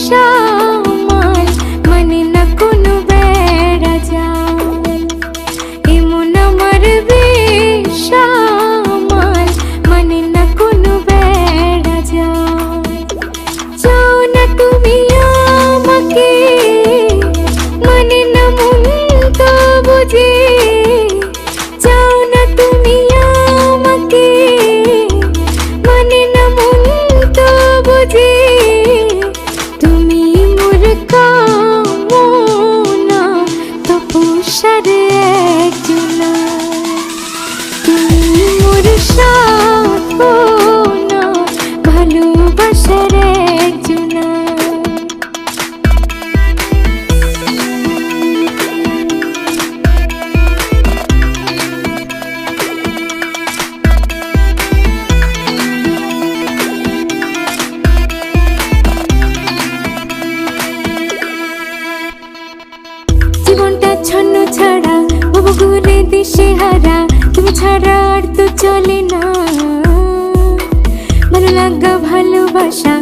সামাল মানে না কোনো বেড়া যায় এমন আমার বেশামাল মানে না কোনো বেড়া যায় চাও না তুমি আমাকে মানে না মন তো বুঝি চাও না তুমি আমাকে মানে না মন তো বুঝি তপস্যার আর তো